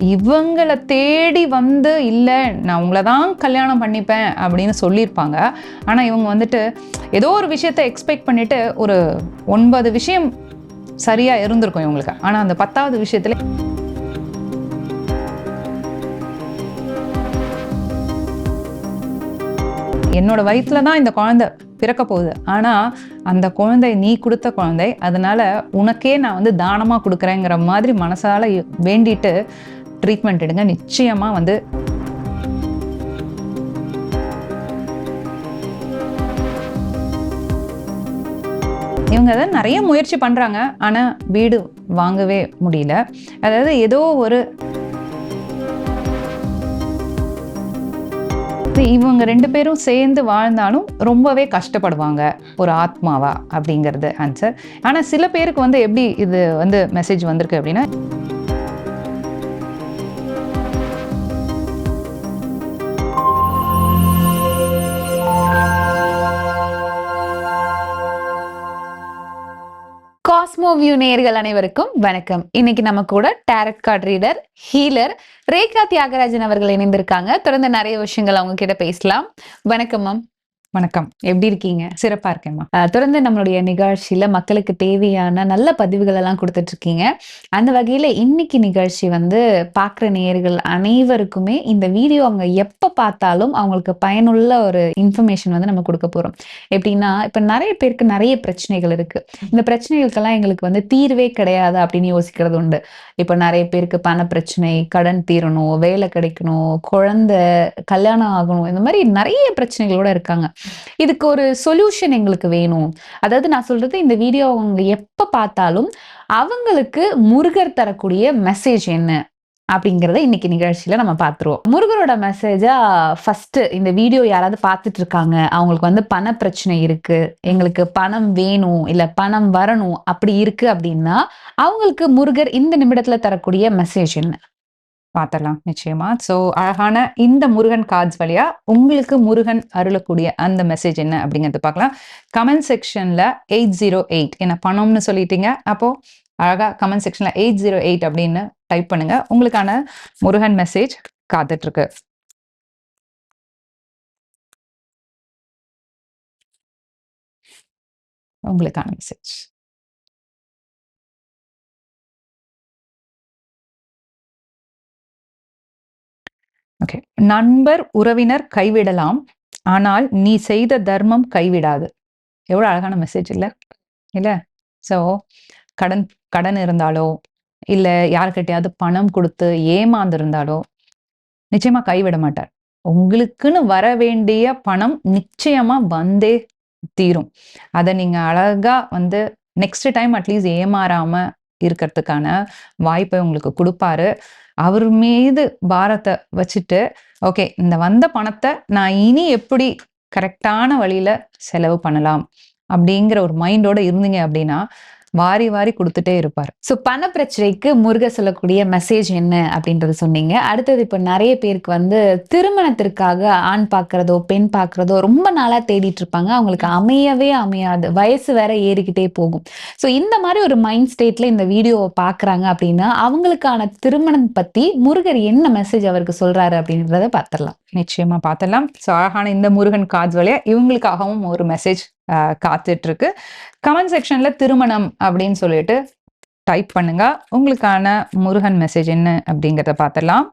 இவங்கள தேடி வந்து இல்லை நான் உங்களை தான் கல்யாணம் பண்ணிப்பேன் அப்படின்னு சொல்லியிருப்பாங்க. ஆனால் இவங்க வந்துட்டு ஏதோ ஒரு விஷயத்த எக்ஸ்பெக்ட் பண்ணிட்டு ஒரு ஒன்பது விஷயம் சரியாக இருந்திருக்கும் இவங்களுக்கு. ஆனால் அந்த பத்தாவது விஷயத்துல என்னோட வயிற்றுல தான் இந்த குழந்தை பிறக்க போகுது. ஆனால் அந்த குழந்தை நீ கொடுத்த குழந்தை அதனால உனக்கே நான் வந்து தானமாக கொடுக்குறேங்கிற மாதிரி மனசால வேண்டிட்டு ட்ரீட்மெண்ட் எடுங்க நிச்சயமாக வந்து இவங்க அதை நிறைய முயற்சி பண்ணுறாங்க ஆனால் வீடு வாங்கவே முடியல. அதாவது ஏதோ ஒரு இவங்க ரெண்டு பேரும் சேர்ந்து வாழ்ந்தாலும் ரொம்பவே கஷ்டப்படுவாங்க ஒரு ஆத்மாவா அப்படிங்கிறது ஆன்சர் ஆனால் சில பேருக்கு வந்து எப்படி இது வந்து மெசேஜ் வந்திருக்கு அப்படின்னா மூவியூ நேயர்கள் அனைவருக்கும் வணக்கம். இன்னைக்கு நம்ம கூட tarot card reader healer Rekha Thiagarajan அவர்கள் இணைந்திருக்காங்க. தொடர்ந்து நிறைய விஷயங்கள் அவங்க கிட்ட பேசலாம். வணக்கம் மேம் வணக்கம். எப்படி இருக்கீங்க? சிறப்பாக இருக்கேம்மா. தொடர்ந்து நம்மளுடைய நிகழ்ச்சியில மக்களுக்கு தேவையான நல்ல பதிவுகள் எல்லாம் கொடுத்துட்டு இருக்கீங்க அந்த வகையில இன்னைக்கு நிகழ்ச்சி வந்து பார்க்குற நேயர்கள் அனைவருக்குமே இந்த வீடியோ அவங்க எப்ப பார்த்தாலும் அவங்களுக்கு பயனுள்ள ஒரு இன்ஃபர்மேஷன் வந்து நம்ம கொடுக்க போறோம். எப்படின்னா இப்ப நிறைய பேருக்கு நிறைய பிரச்சனைகள் இருக்கு. இந்த பிரச்சனைகளுக்கெல்லாம் எங்களுக்கு வந்து தீர்வே கிடையாது அப்படின்னு யோசிக்கிறது உண்டு. இப்ப நிறைய பேருக்கு பண பிரச்சனை கடன் தீரணும் வேலை கிடைக்கணும் குழந்தை கல்யாணம் ஆகணும் இந்த மாதிரி நிறைய பிரச்சனைகளோட இருக்காங்க. இதுக்கு ஒரு சொல்யூஷன் எங்களுக்கு வேணும். அதாவது நான் சொல்றது இந்த வீடியோ அவங்க எப்ப பார்த்தாலும் அவங்களுக்கு முருகர் தரக்கூடிய மெசேஜ் என்ன அப்படிங்கறத இன்னைக்கு நிகழ்ச்சியில நம்ம பார்த்துருவோம். முருகரோட மெசேஜா ஃபர்ஸ்ட் இந்த வீடியோ யாராவது பார்த்துட்டு இருக்காங்க. அவங்களுக்கு வந்து பண பிரச்சனை இருக்கு. எங்களுக்கு பணம் வேணும் இல்ல பணம் வரணும் அப்படி இருக்கு அப்படின்னா அவங்களுக்கு முருகர் இந்த நிமிடத்துல தரக்கூடிய மெசேஜ் என்ன? பார்த்துடலாம் நிச்சயமா. ஸோ அழகான இந்த முருகன் கார்ட்ஸ் வழியா உங்களுக்கு முருகன் அருளக்கூடிய அந்த மெசேஜ் என்ன அப்படிங்கிறது பார்க்கலாம். கமெண்ட் செக்ஷன்ல எயிட் ஜீரோ எயிட் என்ன பணம்னு சொல்லிட்டீங்க. அப்போ அழகா கமெண்ட் செக்ஷன்ல எயிட் ஜீரோ எயிட் அப்படின்னு டைப் பண்ணுங்க. உங்களுக்கான முருகன் மெசேஜ் காத்துட்டு இருக்கு உங்களுக்கான மெசேஜ் ஓகே நண்பர் உறவினர் கைவிடலாம். ஆனால் நீ செய்த தர்மம் கைவிடாது. எவ்வளோ அழகான மெசேஜ் இல்லை? இல்லை? ஸோ கடன் கடன் இருந்தாலோ இல்லை யாருக்கிட்டையாவது பணம் கொடுத்து ஏமாந்துருந்தாலோ நிச்சயமா கைவிட மாட்டார். உங்களுக்குன்னு வர வேண்டிய பணம் நிச்சயமா வந்தே தீரும். அதை நீங்க அழகா வந்து நெக்ஸ்ட் டைம் அட்லீஸ்ட் ஏமாறாம இருக்கிறதுக்கான வாய்ப்பை உங்களுக்கு கொடுப்பாரு. அவர் மீது பாரத்தை வச்சுட்டு ஓகே இந்த வந்த பணத்தை நான் இனி எப்படி கரெக்டான வழியில செலவு பண்ணலாம்? அப்படிங்கிற ஒரு மைண்டோட இருந்தீங்க அப்படின்னா வாரி வாரி கொடுத்துட்டே இருப்பார். ஸோ பண பிரச்சனைக்கு முருக சொல்லக்கூடிய மெசேஜ் என்ன அப்படின்றத சொன்னீங்க. அடுத்தது இப்போ நிறைய பேருக்கு வந்து திருமணத்திற்காக ஆண் பார்க்கறதோ பெண் பார்க்கறதோ ரொம்ப நாளா தேடிட்டு இருப்பாங்க. அவங்களுக்கு அமையவே அமையாது. வயசு வேற ஏறிக்கிட்டே போகும். ஸோ இந்த மாதிரி ஒரு மைண்ட் ஸ்டேட்ல இந்த வீடியோவை பார்க்குறாங்க அப்படின்னா அவங்களுக்கான திருமணம் பத்தி முருகர் என்ன மெசேஜ் அவருக்கு சொல்றாரு அப்படின்றத பார்த்துடலாம். நிச்சயமா பார்த்தலாம் ஸோ அழகான இந்த முருகன் கார்ட்ஸ் வழியா இவங்களுக்காகவும் ஒரு மெசேஜ் காத்துட்டு இருக்கு கமெண்ட் செக்ஷன்ல திருமணம் அப்படின்னு சொல்லிட்டு டைப் பண்ணுங்க. உங்களுக்கான முருகன் மெசேஜ் என்ன அப்படிங்கிறத பார்த்துடலாம்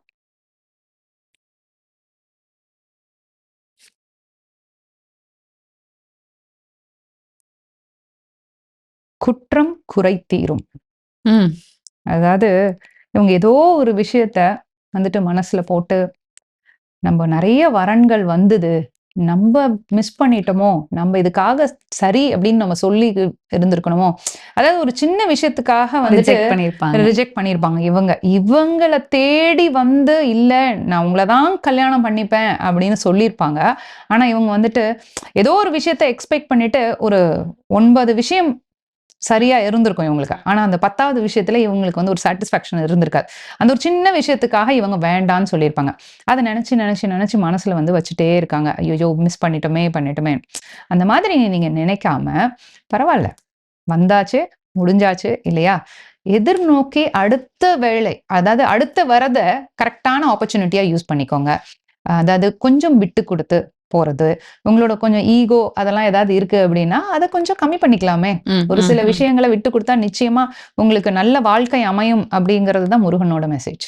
குற்றம் குறைத்தீரும் ம். அதாவது இவங்க ஏதோ ஒரு விஷயத்த வந்துட்டு மனசுல போட்டு நம்ம நிறைய வரன்கள் வந்தது நம்ம மிஸ் பண்ணிட்டோமோ நம்ம இதுக்காக சரி அப்படின்னு நம்ம சொல்லி இருந்திருக்கணுமோ அதாவது ஒரு சின்ன விஷயத்துக்காக வந்துட்டு ரிஜெக்ட் பண்ணிருப்பாங்க. ரிஜெக்ட் பண்ணியிருப்பாங்க இவங்க. இவங்கள தேடி வந்து இல்லை நான் உங்களை தான் கல்யாணம் பண்ணிப்பேன் அப்படின்னு சொல்லியிருப்பாங்க ஆனா இவங்க வந்துட்டு ஏதோ ஒரு விஷயத்த எக்ஸ்பெக்ட் பண்ணிட்டு ஒரு ஒன்பது விஷயம் சரியா இருந்திருக்கும் இவங்களுக்கு. ஆனா அந்த பத்தாவது விஷயத்துல இவங்களுக்கு வந்து ஒரு சாட்டிஸ்ஃபேக்ஷன் இருந்திருக்காது. அந்த ஒரு சின்ன விஷயத்துக்காக இவங்க வேண்டான்னு சொல்லியிருப்பாங்க. அதை நினைச்சு நினைச்சு நினைச்சு மனசுல வந்து வச்சுட்டே இருக்காங்க. ஐயோ மிஸ் பண்ணிட்டோமே பண்ணிட்டோமே. அந்த மாதிரி நீங்க நினைக்காம பரவாயில்ல. வந்தாச்சு முடிஞ்சாச்சு இல்லையா? எதிர்நோக்கி அடுத்த வேலை அதாவது அடுத்த வரத கரெக்டான ஆப்பர்ச்சுனிட்டியா யூஸ் பண்ணிக்கோங்க. அதாவது கொஞ்சம் விட்டு கொடுத்து போறது உங்களோட கொஞ்சம் ஈகோ அதெல்லாம் ஏதாவது இருக்கு அப்படின்னா அதை கொஞ்சம் கம்மி பண்ணிக்கலாமே ஒரு சில. விஷயங்களை விட்டு கொடுத்தா நிச்சயமா உங்களுக்கு நல்ல வாழ்க்கை அமையும் அப்படிங்கிறது தான் முருகனோட மெசேஜ்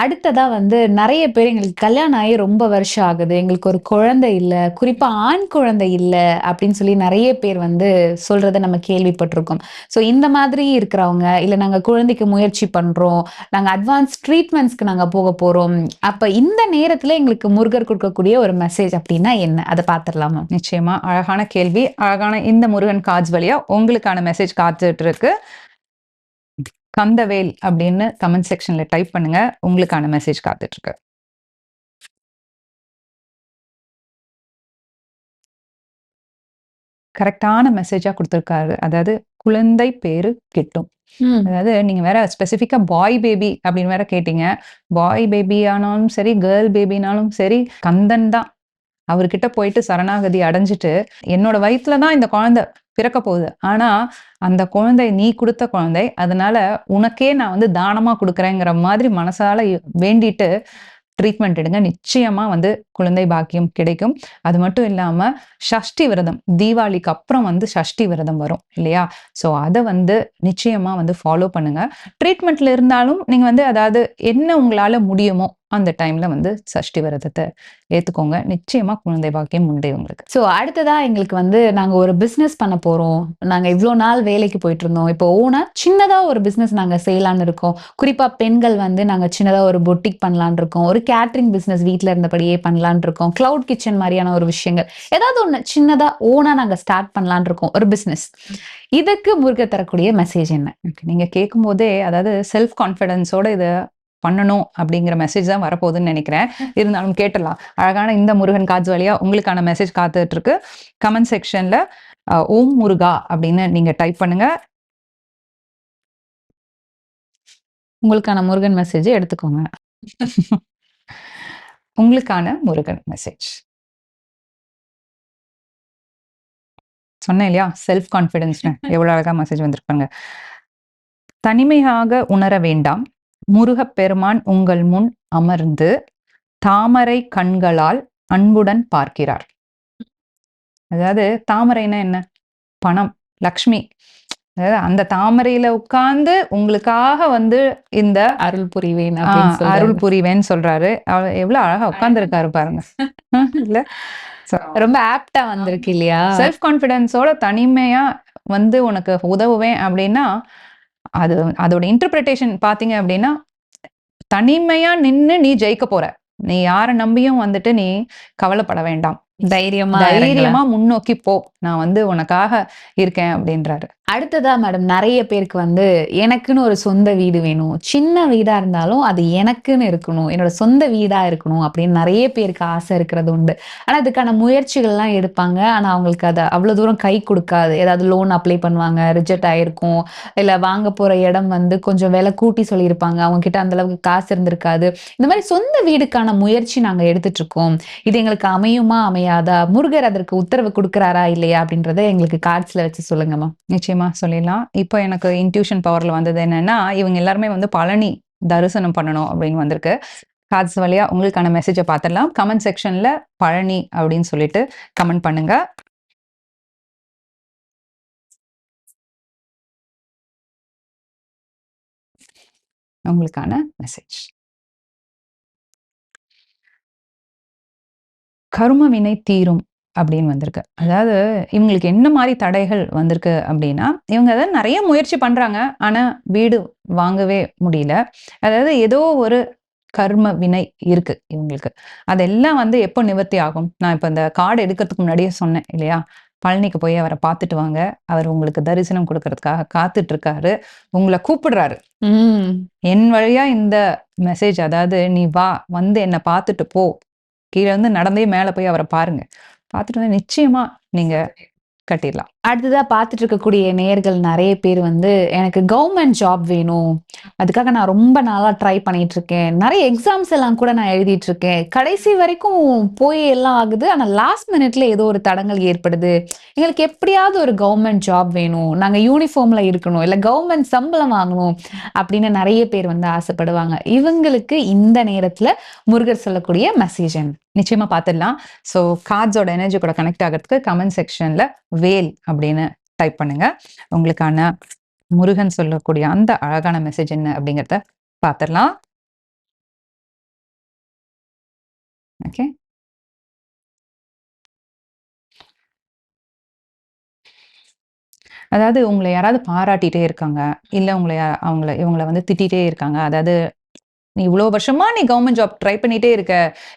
அடுத்ததா வந்து நிறைய பேர் எங்களுக்கு கல்யாணம் ஆகி ரொம்ப வருஷம் ஆகுது. எங்களுக்கு ஒரு குழந்தை இல்லை. குறிப்பா ஆண் குழந்தை இல்லை அப்படின்னு சொல்லி நிறைய பேர் வந்து சொல்றத நம்ம கேள்விப்பட்டிருக்கோம். ஸோ இந்த மாதிரி இருக்கிறவங்க இல்ல நாங்க குழந்தைக்கு முயற்சி பண்றோம் நாங்க அட்வான்ஸ் ட்ரீட்மெண்ட்ஸ்க்கு நாங்க போக போறோம் அப்ப இந்த நேரத்துல எங்களுக்கு முருகர் கொடுக்கக்கூடிய ஒரு மெசேஜ் அப்படின்னா என்ன? அதை பார்த்துடலாமா? நிச்சயமா. அழகான கேள்வி. அழகான இந்த முருகன் காட்ஸ் வழியா உங்களுக்கான மெசேஜ் காத்துட்டு இருக்கு. கந்தவேல் அப்படின்னு கமெண்ட் செக்ஷன்ல டைப் பண்ணுங்க. உங்களுக்கான மெசேஜ் காத்துட்டு இருக்கு கரெக்டான மெசேஜா கொடுத்துருக்காரு. அதாவது குழந்தை பேரு கிட்டும். அதாவது நீங்க வேற ஸ்பெசிஃபிக்கா பாய் பேபி அப்படின்னு வேற கேட்டீங்க. பாய் பேபி ஆனாலும் சரி கேர்ள் பேபினாலும் சரி கந்தன் தான். அவர்கிட்ட போயிட்டு சரணாகதி அடைஞ்சிட்டு என்னோட வயித்துல தான் இந்த குழந்தை பிறக்க போகுது. ஆனா அந்த குழந்தை நீ கொடுத்த குழந்தை அதனால உனக்கே நான் வந்து தானமா கொடுக்குறேங்கிற மாதிரி மனசால வேண்டிட்டு ட்ரீட்மெண்ட் எடுங்க. நிச்சயமா வந்து குழந்தை பாக்கியம் கிடைக்கும். அது மட்டும் இல்லாம சஷ்டி விரதம் தீபாவளிக்கு அப்புறம் வந்து சஷ்டி விரதம் வரும் இல்லையா? ஸோ அதை வந்து நிச்சயமா வந்து ஃபாலோ பண்ணுங்க. ட்ரீட்மெண்ட்ல இருந்தாலும் நீங்க வந்து அதாவது என்ன உங்களால முடியுமோ அந்த டைம்ல வந்து சஷ்டி விரதத்தை ஏத்துக்கோங்க. நிச்சயமா குழந்தை பாக்கியம் உண்டு உங்களுக்கு. ஸோ அடுத்ததா எங்களுக்கு வந்து நாங்க ஒரு பிசினஸ் பண்ண போறோம். நாங்க இவ்வளோ நாள் வேலைக்கு போயிட்டு இருந்தோம். இப்போ ஓனா சின்னதா ஒரு பிசினஸ் நாங்க செய்யலான்னு இருக்கோம். குறிப்பா பெண்கள் வந்து நாங்க சின்னதா ஒரு பொட்டிக் பண்ணலான் இருக்கோம். ஒரு கேட்ரிங் பிசினஸ் வீட்ல இருந்தபடியே பண்ணலான் இருக்கோம். கிளவுட் கிச்சன் மாதிரியான ஒரு விஷயங்கள். ஏதாவது ஒன்று சின்னதா ஓனா நாங்க ஸ்டார்ட் பண்ணலான் இருக்கோம். ஒரு பிசினஸ் இதுக்கு முருக தரக்கூடிய மெசேஜ் என்ன? நீங்க கேட்கும் போதே அதாவது செல்ஃப் கான்ஃபிடன்ஸோட இதை பண்ணணும் அப்படிங்கிற மெசேஜ் தான் வரப்போகுதுன்னு நினைக்கிறேன். இருந்தாலும் கேட்டலாம் அழகான இந்த முருகன் காட்சி வழியா உங்களுக்கான மெசேஜ் காத்துட்டு இருக்கு கமெண்ட் செக்ஷன்ல ஓம் முருகா அப்படின்னு நீங்க டைப் பண்ணுங்க. உங்களுக்கான முருகன் மெசேஜ் எடுத்துக்கோங்க. உங்களுக்கான முருகன் மெசேஜ் சொன்னேன் இல்லையா? செல்ஃப் கான்ஃபிடன்ஸ்னு எவ்வளவு அழகா மெசேஜ் வந்திருப்பாங்க தனிமையாக உணர வேண்டாம். முருகப் பெருமான் உங்கள் முன் அமர்ந்து தாமரை கண்களால் அன்புடன் பார்க்கிறார். அதாவது தாமரைன்னா என்ன? பணம் லக்ஷ்மி. அதாவது அந்த தாமரையில உட்கார்ந்து உங்களுக்காக வந்து இந்த அருள் புரிவேன். அருள் புரிவேன்னு சொல்றாரு. எவ்வளவு அழகா உட்கார்ந்து இருக்காரு பாருங்க. இல்ல? ரொம்ப ஆப்டா வந்திருக்கு இல்லையா? செல்ஃப் கான்ஃபிடன்ஸோட தனிமையா வந்து உனக்கு உதவுவேன் அப்படின்னா அது அதோட இன்டர்பிரிட்டேஷன் பார்த்தீங்க அப்படின்னா தனிமையாக நின்று நீ ஜெயிக்க போற. நீ யாரை நம்பியும் வந்துட்டு நீ கவலைப்பட வேண்டாம். தைரியமா. தைரியமா முன்னோக்கி போ நான் வந்து உனக்காக இருக்கேன் அப்படின்றாரு. அடுத்ததா மேடம் நிறைய பேருக்கு வந்து எனக்குன்னு ஒரு சொந்த வீடு வேணும். சின்ன வீடா இருந்தாலும் அது எனக்குன்னு இருக்கணும். என்னோட சொந்த வீடா இருக்கணும் அப்படின்னு நிறைய பேருக்கு ஆசை இருக்கிறது உண்டு. ஆனா அதுக்கான முயற்சிகள்லாம் எடுப்பாங்க. ஆனா அவங்களுக்கு அது அவ்வளவு தூரம் கை கொடுக்காது. ஏதாவது லோன் அப்ளை பண்ணுவாங்க ரிஜெக்ட் ஆயிருக்கும். இல்ல வாங்க போற இடம் வந்து கொஞ்சம் விலை கூட்டி சொல்லியிருப்பாங்க. அவங்க கிட்ட அந்த அளவுக்கு காசு இருந்திருக்காது. இந்த மாதிரி சொந்த வீடுக்கான முயற்சி நாங்க எடுத்துட்டு இருக்கோம். இது எங்களுக்கு அமையுமா அமையாதா முருகர் அதற்கு உத்தரவு கொடுக்கறாரா இல்லையா? அப்படின்றத எங்களுக்கு கார்ட்ஸ்ல வச்சு சொல்லுங்கம்மா நிச்சயமா சொல்லிடலாம். இப்போ எனக்கு இன்ட்யூஷன் பவர்ல வந்தது என்னன்னா இவங்க எல்லாருமே வந்து பழனி தரிசனம் பண்ணணும் அப்படின்னு வந்திருக்கு. கார்ட்ஸ் வழியா உங்களுக்கான மெசேஜை பார்த்துடலாம் கமெண்ட் செக்ஷன்ல பழனி அப்படின்னு சொல்லிட்டு கமெண்ட் பண்ணுங்க. உங்களுக்கான மெசேஜ் கரும வினை தீரும் அப்படின்னு வந்திருக்கு. அதாவது இவங்களுக்கு என்ன மாதிரி தடைகள் வந்திருக்கு அப்படின்னா இவங்க அதாவது நிறைய முயற்சி பண்றாங்க ஆனா வீடு வாங்கவே முடியல. அதாவது ஏதோ ஒரு கர்ம வினை இருக்கு இவங்களுக்கு. அதெல்லாம் வந்து எப்போ நிவர்த்தி ஆகும்? நான் இப்போ இந்த கார்டு எடுக்கிறதுக்கு முன்னாடியே சொன்னேன் இல்லையா? பழனிக்கு போய் அவரை பார்த்துட்டு வாங்க. அவர் உங்களுக்கு தரிசனம் கொடுக்கறதுக்காக காத்துட்டு இருக்காரு உங்களை கூப்பிடுறாரு. என் வழியா இந்த மெசேஜ் அதாவது நீ வா வந்து என்னை பார்த்துட்டு போ. கீழே வந்து நடந்தே மேலே போய் அவரை பாருங்க. பார்த்துட்டு வந்து நிச்சயமா நீங்க கட்டிடலாம் அடுத்ததா பார்த்துட்டு இருக்கக்கூடிய நேர்கள் நிறைய பேர் வந்து, எனக்கு கவர்மெண்ட் ஜாப் வேணும். அதுக்காக நான் ரொம்ப நாளா ட்ரை பண்ணிட்டு இருக்கேன். நிறைய எக்ஸாம்ஸ் எல்லாம் கூட நான் எழுதிட்டு இருக்கேன். கடைசி வரைக்கும் போய் எல்லாம் ஆகுது. ஆனா லாஸ்ட் மினிட்ல ஏதோ ஒரு தடங்கல் ஏற்படுது. எங்களுக்கு எப்படியாவது ஒரு கவர்மெண்ட் ஜாப் வேணும். நாங்க யூனிஃபார்ம்ல இருக்கணும். இல்ல கவர்மெண்ட் சம்பளம் வாங்கணும். அப்படின்னு நிறைய பேர் வந்து ஆசைப்படுவாங்க. இவங்களுக்கு இந்த நேரத்துல முருகர் சொல்லக்கூடிய மெசேஜ் என்ன? நிச்சயமா பார்த்துடலாம். ஸோ கார்ட்ஸோட எனர்ஜி கூட கனெக்ட் ஆகுறதுக்கு கமெண்ட் செக்ஷன்ல வேல் அப்படின்னு டைப் பண்ணுங்க. உங்களுக்கான முருகன் சொல்லக்கூடிய அந்த அழகான மெசேஜ் என்ன அப்படிங்கிறத பார்த்துடலாம். ஓகே. அதாவது உங்களை யாராவது பாராட்டிகிட்டே இருக்காங்க. இல்ல உங்களை அவங்கள இவங்கள வந்து திட்டிகிட்டே இருக்காங்க. அதாவது "நீ இவ்வளோ வருஷமா நீ கவர்மெண்ட் ஜாப் ட்ரை பண்ணிட்டே இருக்க.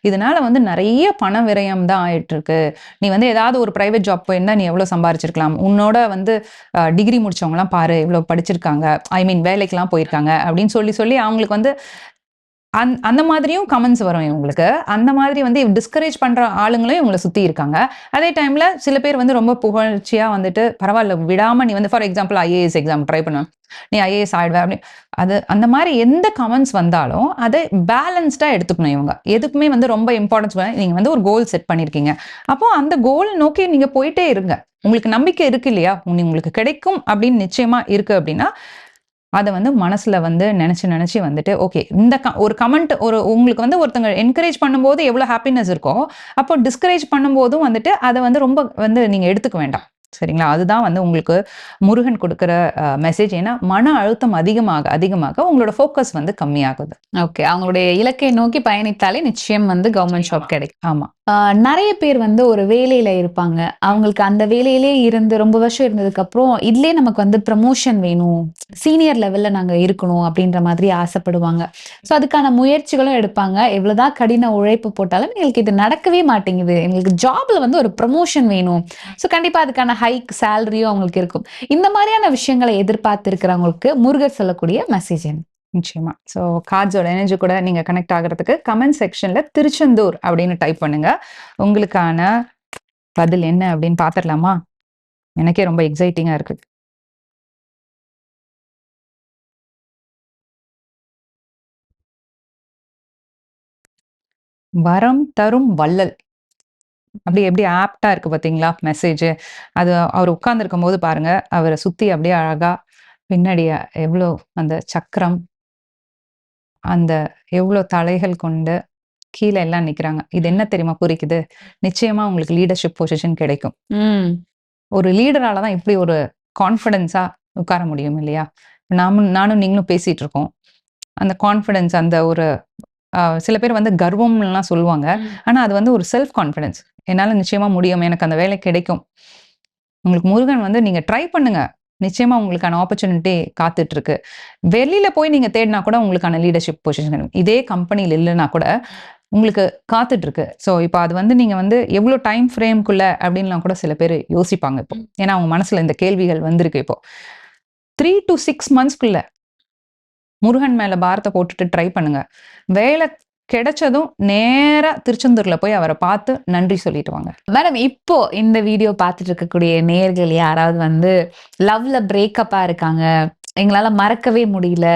இதனால வந்து நிறைய பண விரயம் தான் ஆயிட்டுருக்கு. நீ வந்து ஏதாவது ஒரு பிரைவேட் ஜாப் போயிருந்தா நீ எவ்வளோ சம்பாரிச்சிருக்கலாம். உன்னோட வந்து டிகிரி முடிச்சவங்கலாம் பாரு இவ்வளோ படிச்சிருக்காங்க. ஐ மீன் வேலைக்கெல்லாம் போயிருக்காங்க." அப்படின்னு சொல்லி சொல்லி அவங்களுக்கு வந்து அந் அந்த மாதிரியும் கமெண்ட்ஸ் வரும் இவங்களுக்கு. அந்த மாதிரி வந்து டிஸ்கரேஜ் பண்ணுற ஆளுங்களும் இவங்களை சுற்றி இருக்காங்க. அதே டைமில் சில பேர் வந்து ரொம்ப புகழ்ச்சியாக வந்துட்டு, பரவாயில்ல விடாம நீ வந்து" for example IAS exam try பண்ணுவேன் "நீ ஐஏஎஸ் ஆயிடுவே அப்படி அது அந்த மாதிரி எந்த கமெண்ட்ஸ் வந்தாலும், அதை பேலன்ஸ்டா எடுத்துக்கணும் இவங்க. எதுக்குமே வந்து ரொம்ப இம்பார்ட்டன்ஸ் நீங்க வந்து ஒரு கோல் செட் பண்ணியிருக்கீங்க. அப்போ அந்த கோல் நோக்கி நீங்க போயிட்டே இருங்க. உங்களுக்கு நம்பிக்கை இருக்கு இல்லையா? உங்களுக்கு கிடைக்கும் அப்படின்னு நிச்சயமா இருக்கு அப்படின்னா, அதை வந்து மனசுல வந்து நினச்சி நினச்சி வந்துட்டு, ஓகே இந்த க ஒரு கமெண்ட் ஒரு உங்களுக்கு வந்து ஒருத்தங்க என்கரேஜ் பண்ணும்போது எவ்வளோ ஹாப்பினஸ் இருக்கோ, அப்போ டிஸ்கரேஜ் பண்ணும்போதும் வந்துட்டு அதை வந்து ரொம்ப வந்து நீங்கள் எடுத்துக்க வேண்டாம். சரிங்களா? அதுதான் வந்து உங்களுக்கு முருகன் குடுக்குற மெசேஜ். ஏன்னா, மன அழுத்தம் அதிகமாக அதிகமாக உங்களோட ஃபோக்கஸ் வந்து கம்மியாகுது. ஓகே. அவங்களுடைய இலக்கை நோக்கி பயணித்தாலே நிச்சயம் வந்து கவர்ன்மெண்ட் ஜாப் கிடைக்கும். ஆமா. நிறைய பேர் வந்து ஒரு வேலையில இருப்பாங்க. அவங்களுக்கு அந்த வேலையிலேயே இருந்து ரொம்ப வருஷம் இருந்ததுக்கப்புறம், "இதுலயே நமக்கு வந்து ப்ரமோஷன் வேணும். சீனியர் லெவல்ல நாங்க இருக்கணும்." அப்படின்ற மாதிரி ஆசைப்படுவாங்க. ஸோ அதுக்கான முயற்சிகளும் எடுப்பாங்க. எவ்வளவுதான் கடின உழைப்பு போட்டாலும், "எங்களுக்கு இது நடக்கவே மாட்டேங்குது. எங்களுக்கு ஜாப்ல வந்து ஒரு ப்ரமோஷன் வேணும்." ஸோ கண்டிப்பா அதுக்கான ஹைக் சேலரியும் அவங்களுக்கு இருக்கும். இந்த மாதிரியான விஷயங்களை எதிர்பார்த்து இருக்கிறவங்களுக்கு முருகர் சொல்லக்கூடிய மெசேஜ் என்ன? நிச்சயமா. ஸோ கார்ட்ஸோட எனர்ஜி கூட நீங்க கனெக்ட் ஆகுறதுக்கு கமெண்ட் செக்ஷன்ல திருச்செந்தூர் அப்படின்னு டைப் பண்ணுங்க. உங்களுக்கான பதில் என்ன அப்படின்னு பாத்திரலாமா எனக்கே ரொம்ப எக்ஸைட்டிங்கா இருக்கு. வரம் தரும் வள்ளல். அப்படி எப்படி ஆப்டா இருக்கு பார்த்தீங்களா? மெசேஜ். அது அவர் உட்கார்ந்திருக்கும்போது பாருங்க, அவரை சுத்தி அப்படியே அழகா பின்னாடி எவ்வளோ அந்த சக்கரம் அந்த எவ்ளோ தலைகள் கொண்டு கீழ எல்லாம் நிக்கிறாங்க. இது என்ன தெரியுமா குறிக்குது? நிச்சயமா உங்களுக்கு லீடர்ஷிப் பொசிஷன் கிடைக்கும். ம். ஒரு லீடரால தான் இப்படி ஒரு கான்ஃபிடன்ஸா உட்கார முடியும் இல்லையா? நாமும் நானும் நீங்களும் பேசிட்டு இருக்கோம். அந்த கான்ஃபிடன்ஸ் அந்த ஒரு சில பேர் வந்து கர்வம்லாம் சொல்லுவாங்க. ம். ஆனா அது வந்து ஒரு செல்ஃப் கான்ஃபிடன்ஸ். என்னால நிச்சயமா முடியும். எனக்கு அந்த வேலை கிடைக்கும். உங்களுக்கு முருகன் வந்து நீங்க ட்ரை பண்ணுங்க. நிச்சயமா உங்களுக்கான ஆப்பர்ச்சுனிட்டி காத்துட்டு இருக்கு. வெளியில போய் நீங்க தேடினா கூட உங்களுக்கான லீடர்ஷிப் பொசிஷன் இதே கம்பெனில இல்லன்னா கூட உங்களுக்கு காத்துட்டு இருக்கு. ஸோ இப்ப அது வந்து நீங்க வந்து எவ்ளோ டைம் ஃப்ரேம்க்குள்ள அப்படின்லாம் கூட சில பேர் யோசிப்பாங்க இப்போ. ஏன்னா அவங்க மனசுல இந்த கேள்விகள் வந்திருக்கு இப்போ. 3 டூ 6 மந்த்ஸ்க்குள்ள முருகன் மேல பாரத்த போட்டுட்டு ட்ரை பண்ணுங்க. வேலை கிடைச்சதும் நேராக திருச்செந்தூரில் போய் அவரை பார்த்து நன்றி சொல்லிட்டு வாங்க. மேடம் இப்போ இந்த வீடியோ பார்த்துட்டு இருக்கக்கூடிய நேர்கள் யாராவது வந்து லவ்ல பிரேக்கப்பாக இருக்காங்க. எங்களால மறக்கவே முடியல.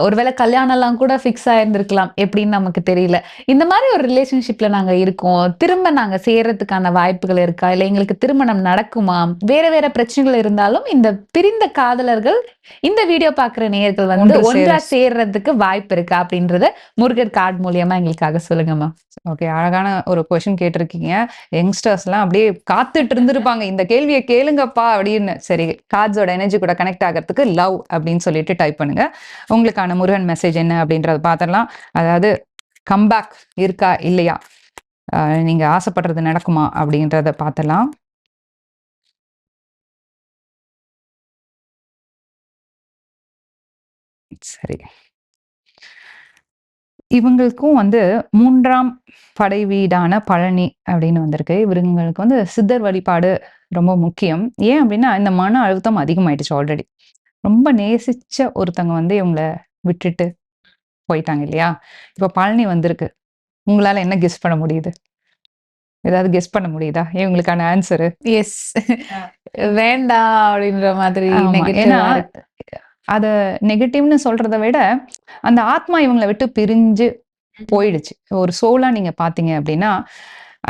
ஒருவேளை கல்யாணம்லாம் கூட ஃபிக்ஸ் ஆயிருந்திருக்கலாம். எப்படின்னு நமக்கு தெரியல. இந்த மாரி ஒரு ரிலேஷன்ஷிப்ல நாங்க இருக்கோம். திரும்ப நாங்க சேர்றதுக்கான வாய்ப்புகள் இருக்கா? இல்ல எங்களுக்கு திருமணம் நடக்குமா? வேற வேற பிரச்சனைகள் இருந்தாலும் இந்த பிரிந்த காதலர்கள் இந்த வீடியோ பார்க்குற நேயர்கள் வந்து ஒன்று ஒன்றா சேர சேர்றதுக்கு வாய்ப்பு இருக்கா? அப்படின்றத முருகர் கார்ட் மூலியமா எங்களுக்காக சொல்லுங்க மேம். ஓகே. அழகான ஒரு கொஸ்டின் கேட்டிருக்கீங்க. யங்ஸ்டர்ஸ்லாம் அப்படியே காத்துட்டு இருந்திருப்பாங்க. இந்த கேள்விய கேளுங்கப்பா அப்படின்னு. சரி கார்ட்ஸோட எனர்ஜி கூட கனெக்ட் ஆகுறதுக்கு லவ் அப்படின்னு சொல்லிட்டு டைப் பண்ணுங்க. உங்களுக்கான முருகன் மெசேஜ் என்ன அப்படின்றத பார்த்துடலாம். அதாவது கம்பேக் இருக்கா? இல்லையா? நீங்க ஆசைப்படுறது நடக்குமா? அப்படின்றத பார்த்துடலாம். சரி. இவங்களுக்கும் வந்து மூன்றாம் படை வீடான பழனி அப்படின்னு வந்திருக்கு. இவங்களுக்கு வந்து சித்தர் வழிபாடு ரொம்ப முக்கியம். ஏன் அப்படின்னா, இந்த மன அழுத்தம் அதிகமாயிடுச்சு ஆல்ரெடி. ரொம்ப நேசிச்ச ஒருத்தங்க வந்து இவங்கள விட்டுட்டு போயிட்டாங்க இல்லையா? இப்ப பழனி வந்திருக்கு. உங்களால என்ன கெஸ் பண்ண முடியுது? ஏதாவது கெஸ் பண்ண முடியுதா இவங்களுக்கான ஆன்சரு எஸ் வேண்டாம் அப்படின்ற மாதிரி ஏன்னா. அத நெகட்டிவ்னு சொல்றத விட அந்த ஆத்மா இவங்கள விட்டு பிரிஞ்சு போயிடுச்சு ஒரு சோலா நீங்க பாத்தீங்க அப்படின்னா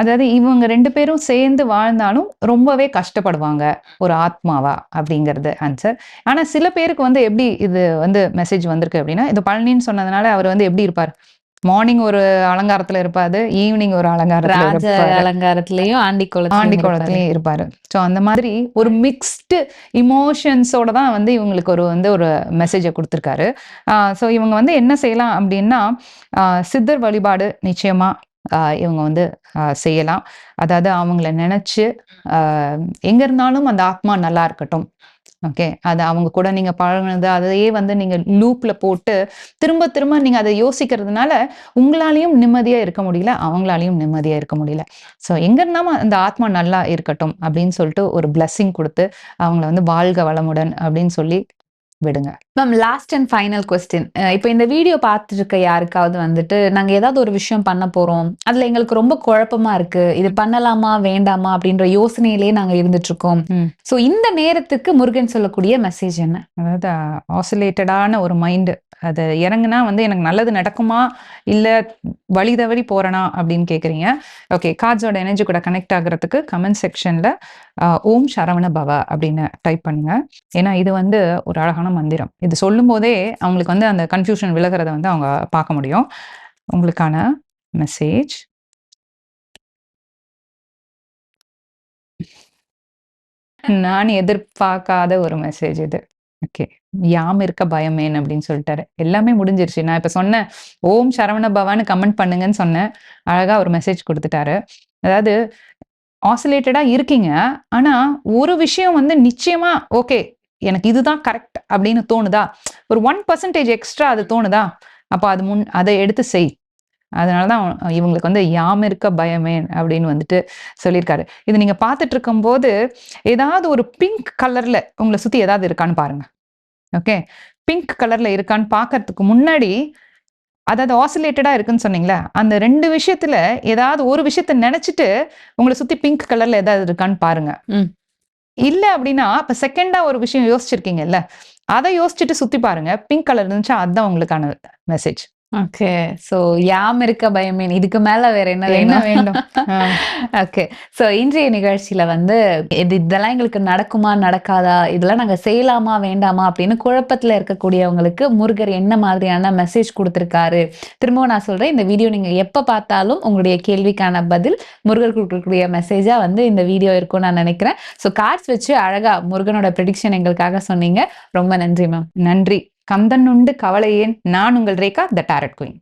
அதாவது இவங்க ரெண்டு பேரும் சேர்ந்து வாழ்ந்தாலும் ரொம்பவே கஷ்டப்படுவாங்க ஒரு ஆத்மாவா அப்படிங்கிறது ஆன்சர் ஆனா சில பேருக்கு வந்து எப்படி இது வந்து மெசேஜ் வந்திருக்கு அப்படின்னா இது பழனின்னு சொன்னதுனால அவர் வந்து எப்படி இருப்பார்? மார்னிங் ஒரு அலங்காரத்துல இருப்பாரு ஈவினிங் ஒரு அலங்காரத்துல ராஜ அலங்காரத்திலயும் ஆண்டி ஆண்டி குளத்திலயும் இருப்பாரு. ஸோ அந்த மாதிரி ஒரு மிக்ஸ்டு இமோஷன்ஸோட தான் வந்து இவங்களுக்கு ஒரு வந்து ஒரு மெசேஜை கொடுத்துருக்காரு. ஸோ இவங்க வந்து என்ன செய்யலாம் அப்படின்னா சித்தர் வழிபாடு நிச்சயமா இவங்க வந்து ஆஹ் செய்யலாம். அதாவது அவங்கள நினைச்சு ஆஹ் எங்க இருந்தாலும் அந்த ஆத்மா நல்லா இருக்கட்டும். ஓகே? அது அவங்க கூட நீங்க பழகுனது அதையே வந்து நீங்க லூப்ல போட்டு திரும்ப திரும்ப நீங்க அதை யோசிக்கிறதுனால உங்களாலையும் நிம்மதியா இருக்க முடியல அவங்களாலையும் நிம்மதியா இருக்க முடியல. ஸோ எங்க இருந்தாலும் அந்த ஆத்மா நல்லா இருக்கட்டும் அப்படின்னு சொல்லிட்டு ஒரு பிளஸ்ஸிங் கொடுத்து அவங்கள வந்து வாழ்க வளமுடன் அப்படின்னு சொல்லி விடுங்க. Ma'am last and final question இப்போ இந்த வீடியோ பார்த்துட்டு இருக்க யாருக்காவது வந்துட்டு நாங்க ஏதாவது ஒரு விஷயம் பண்ண போறோம். அதுல எங்களுக்கு ரொம்ப குழப்பமா இருக்கு. இது பண்ணலாமா வேண்டாமா? அப்படின்ற யோசனையிலேயே நாங்க இருந்துட்டு இருக்கோம். சோ இந்த நேரத்துக்கு முருகன் சொல்லக்கூடிய மெசேஜ் என்ன? அதாவது ஆசிலேட்டடான ஒரு மைண்டு அது இறங்குனா வந்து எனக்கு நல்லது நடக்குமா? இல்லை வழி தவறி போறேனா? அப்படின்னு கேட்குறீங்க ஓகே கார்ட்ஸோட எனர்ஜி கூட கனெக்ட் ஆகுறதுக்கு கமெண்ட் செக்ஷனில் ஓம் சரவண பவ அப்படின்னு டைப் பண்ணுங்க. ஏன்னா இது வந்து ஒரு அழகான மந்திரம். இது சொல்லும் போதே அவங்களுக்கு வந்து அந்த கன்ஃபியூஷன் விலகிறத வந்து அவங்க பார்க்க முடியும். உங்களுக்கான மெசேஜ் நான் எதிர்பார்க்காத ஒரு மெசேஜ் இது. ஓகே யாம் இருக்க பயமேன் அப்படின்னு சொல்லிட்டாரு. எல்லாமே முடிஞ்சிருச்சு. நான் இப்ப சொன்னேன் ஓம் சரவண பவான்னு கமெண்ட் பண்ணுங்கன்னு சொன்னேன். அழகா ஒரு மெசேஜ் கொடுத்துட்டாரு. அதாவது ஆசிலேட்டடாக இருக்கீங்க. ஆனால் ஒரு விஷயம் வந்து நிச்சயமாக ஓகே எனக்கு இதுதான் கரெக்ட் அப்படின்னு தோணுதா? ஒரு ஒன் பர்சன்டேஜ் எக்ஸ்ட்ரா அது தோணுதா? அப்போ அது முன் அதை எடுத்து செய். அதனால தான் இவங்களுக்கு வந்து யாம் இருக்க பயமே அப்படின்னு வந்துட்டு சொல்லியிருக்காரு. இது நீங்கள் பார்த்துட்டு இருக்கும்போது ஏதாவது ஒரு பிங்க் கலரில் உங்களை சுற்றி ஏதாவது இருக்கான்னு பாருங்க. ஓகே பிங்க் கலரில் இருக்கான்னு பார்க்கறதுக்கு முன்னாடி அதாவது ஆசிலேட்டடா இருக்குன்னு சொன்னீங்களே அந்த ரெண்டு விஷயத்துல ஏதாவது ஒரு விஷயத்த நினைச்சிட்டு உங்களை சுத்தி பிங்க் கலர்ல ஏதாவது இருக்கான்னு பாருங்க ம். இல்ல அப்படின்னா இப்ப செகண்டா ஒரு விஷயம் யோசிச்சிருக்கீங்கல்ல அதை யோசிச்சுட்டு சுத்தி பாருங்க பிங்க் கலர் இருந்துச்சா அதுதான் உங்களுக்கான மெசேஜ் ஓகே சோ யாம் இருக்க பயமேன் இதுக்கு மேல வேற என்ன என்ன? வேண்டும். ஓகே சோ இன்றைய நிகழ்ச்சியில வந்து இது இதெல்லாம் எங்களுக்கு நடக்குமா நடக்காதா? இதெல்லாம் நாங்க செய்யலாமா வேண்டாமா? அப்படின்னு குழப்பத்துல இருக்கக்கூடியவங்களுக்கு முருகர் என்ன மாதிரியான மெசேஜ் கொடுத்திருக்காரு? திரும்பவும் நான் சொல்றேன் இந்த வீடியோ நீங்க எப்ப பார்த்தாலும் உங்களுடைய கேள்விக்கான பதில் முருகர் கொடுக்கக்கூடிய மெசேஜா வந்து இந்த வீடியோ இருக்கும் நான் நினைக்கிறேன். சோ கார்ட்ஸ் வச்சு அழகா முருகனோட ப்ரெடிக்ஷன் எங்களுக்காக சொன்னீங்க. ரொம்ப நன்றி மேம் நன்றி. கந்தன் உண்டு கவலையேன் நான் உங்கள் ரேகா த டாரட் குயின்